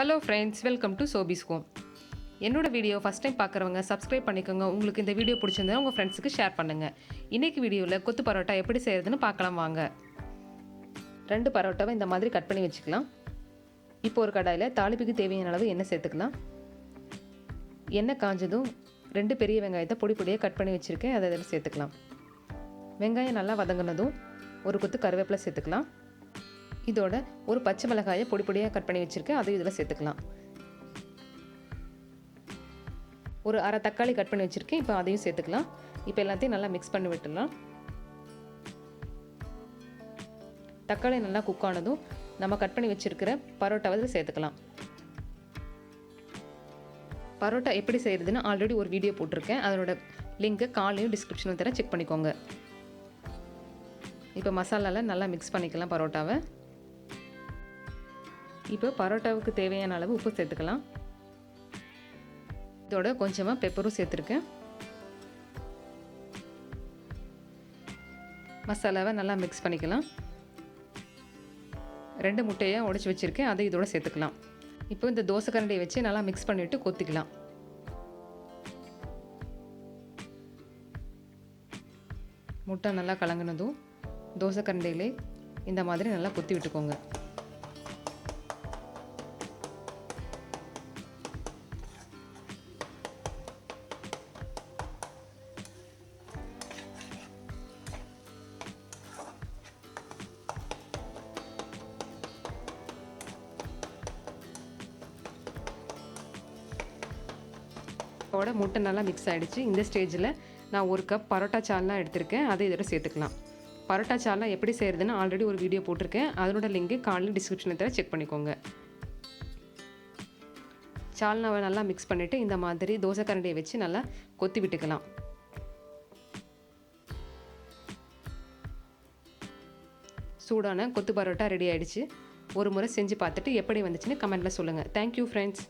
Hello friends welcome to Sophie's home என்னோட video first time பார்க்குறவங்க subscribe பண்ணிக்கோங்க. உங்களுக்கு இந்த வீடியோ பிடிச்சிருந்தா உங்கள் ஃப்ரெண்ட்ஸுக்கு ஷேர் பண்ணுங்கள் இன்றைக்கி வீடியோவில் கொத்து பரோட்டா எப்படி செய்கிறதுன்னு பார்க்கலாம் வாங்க. ரெண்டு பரோட்டாவை இந்த மாதிரி கட் பண்ணி வச்சுக்கலாம். இப்போ ஒரு கடாயில் தாளிப்புக்கு தேவையான அளவு எண்ணெய் சேர்த்துக்கலாம். எண்ணெய் காஞ்சதும் ரெண்டு பெரிய வெங்காயத்தை பொடி பொடியாக கட் பண்ணி வச்சுருக்கேன். அதை அதில் சேர்த்துக்கலாம். வெங்காயம் நல்லா வதங்கினதும் ஒரு கொத்து கருவேப்பிலை சேர்த்துக்கலாம். இதோட ஒரு பச்சை மிளகாயை பொடி பொடியாக கட் பண்ணி வச்சுருக்கேன். அதையும் இதில் சேர்த்துக்கலாம். ஒரு அரை தக்காளி கட் பண்ணி வச்சுருக்கேன். இப்போ அதையும் சேர்த்துக்கலாம். இப்போ எல்லாத்தையும் நல்லா மிக்ஸ் பண்ணி விட்டுடலாம். தக்காளி நல்லா குக் ஆனதும் நம்ம கட் பண்ணி வச்சுருக்கிற பரோட்டாவை இதில் சேர்த்துக்கலாம். பரோட்டா எப்படி செய்கிறதுன்னு ஆல்ரெடி ஒரு வீடியோ போட்டிருக்கேன். அதனோட லிங்க்கை காலையும் டிஸ்கிரிப்ஷனில் தர செக் பண்ணிக்கோங்க. இப்போ மசாலாவில் நல்லா மிக்ஸ் பண்ணிக்கலாம் பரோட்டாவை. இப்போ பரோட்டாவுக்கு தேவையான அளவு உப்பு சேர்த்துக்கலாம். இதோட கொஞ்சமாக பெப்பரும் சேர்த்துருக்கேன். மசாலாவை நல்லா மிக்ஸ் பண்ணிக்கலாம். ரெண்டு முட்டையை உடச்சி வச்சுருக்கேன். அதை இதோட சேர்த்துக்கலாம். இப்போ இந்த தோசை கரண்டியை வச்சு நல்லா மிக்ஸ் பண்ணிவிட்டு கொத்திக்கலாம். முட்டை நல்லா கலங்கினதும் தோசை கரண்டியிலே இந்த மாதிரி நல்லா கொத்தி விட்டுக்கோங்க. இதோட முட்டை நல்லா மிக்ஸ் ஆகிடுச்சு இந்த ஸ்டேஜில் நான் ஒரு கப் பரோட்டா சால்லாம் எடுத்திருக்கேன். அதை இதோட சேர்த்துக்கலாம். பரோட்டா சால்லாம் எப்படி செய்கிறதுன்னு ஆல்ரெடி ஒரு வீடியோ போட்டிருக்கேன். அதனோட லிங்க்கு காலையில் டிஸ்கிரிப்ஷனில் தர செக் பண்ணிக்கோங்க. சால்னாவை நல்லா மிக்ஸ் பண்ணிவிட்டு இந்த மாதிரி தோசை கரண்டியை வச்சு நல்லா கொத்தி விட்டுக்கலாம். சூடான கொத்து பரோட்டா ரெடி ஆகிடுச்சு ஒரு முறை செஞ்சு பார்த்துட்டு எப்படி வந்துச்சுன்னு கமெண்ட்டில் சொல்லுங்கள் தேங்க்யூ ஃப்ரெண்ட்ஸ்